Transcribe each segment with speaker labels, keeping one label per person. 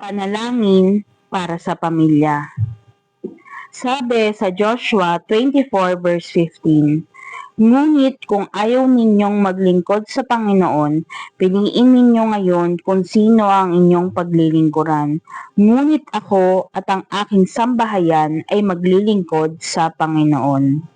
Speaker 1: Panalangin para sa pamilya. Sabi sa Joshua 24 verse 15, Ngunit kung ayaw ninyong maglingkod sa Panginoon, piliin ninyo ngayon kung sino ang inyong paglilingkuran. Ngunit ako at ang aking sambahayan ay maglilingkod sa Panginoon.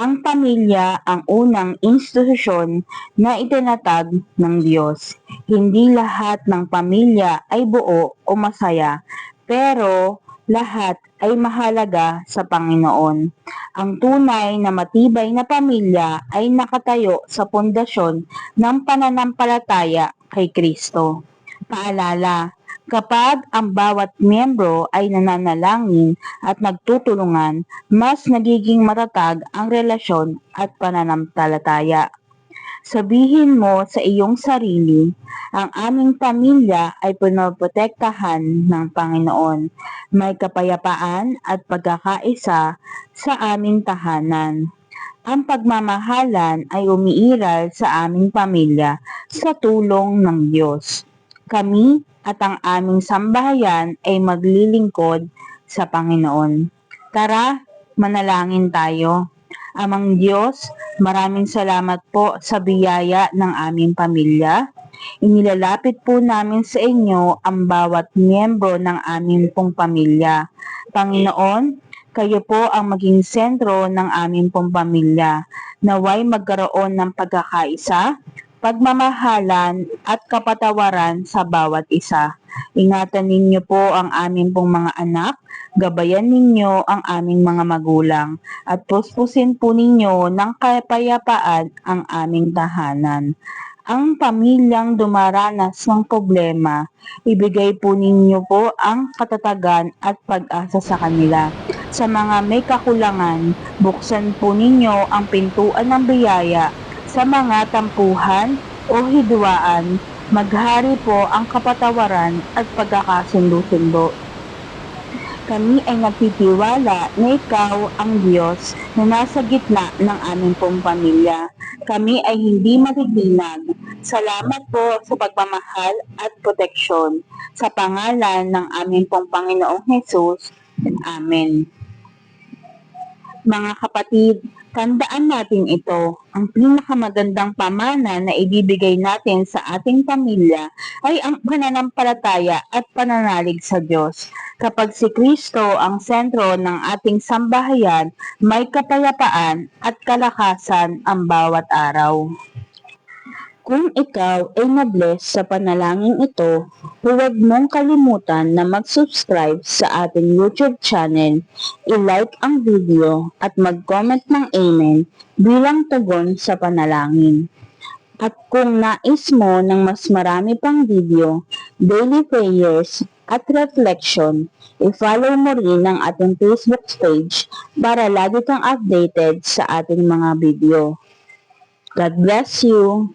Speaker 1: Ang pamilya ang unang institusyon na itinatag ng Diyos. Hindi lahat ng pamilya ay buo o masaya, pero lahat ay mahalaga sa Panginoon. Ang tunay na matibay na pamilya ay nakatayo sa pundasyon ng pananampalataya kay Kristo. Paalala, kapag ang bawat miyembro ay nananalangin at nagtutulungan, mas nagiging matatag ang relasyon at pananampalataya. Sabihin mo sa iyong sarili, ang aming pamilya ay pinoprotektahan ng Panginoon. May kapayapaan at pagkakaisa sa aming tahanan. Ang pagmamahalan ay umiiral sa aming pamilya sa tulong ng Diyos. Kami at ang aming sambahayan ay maglilingkod sa Panginoon. Tara, manalangin tayo. Amang Diyos, maraming salamat po sa biyaya ng aming pamilya. Inilalapit po namin sa inyo ang bawat miyembro ng aming pong pamilya. Panginoon, kayo po ang maging sentro ng aming pong pamilya. Naway magkaroon ng pagkakaisa, pagmamahalan at kapatawaran sa bawat isa. Ingatan ninyo po ang aming pong mga anak, gabayan ninyo ang aming mga magulang, at puspusin po ninyo ng kapayapaan ang aming tahanan. Ang pamilyang dumaranas ng problema, ibigay po ninyo po ang katatagan at pag-asa sa kanila. Sa mga may kakulangan, buksan po ninyo ang pintuan ng biyaya sa mga tampuhan o hidwaan Maghari po ang kapatawaran at pagkakasundo-sundo. Kami ay nagtitiwala na ikaw ang Diyos na nasa gitna ng aming pong pamilya. Kami ay hindi matitinag. Salamat po sa pagmamahal at proteksyon. Sa pangalan ng aming pong Panginoong Hesus. Amen. Mga kapatid, Tandaan natin ito, ang pinakamagandang pamana na ibibigay natin sa ating pamilya ay ang pananampalataya at pananalig sa Diyos. Kapag si Kristo ang sentro ng ating sambahayan, may kapayapaan at kalakasan ang bawat araw. Kung ikaw ay na-bless sa panalangin ito, huwag mong kalimutan na mag-subscribe sa ating YouTube channel, i-like ang video at mag-comment ng Amen bilang tugon sa panalangin. At kung nais mo ng mas marami pang video, daily prayers at reflection, i-follow mo rin ang ating Facebook page para lagi kang updated sa ating mga video. God bless you!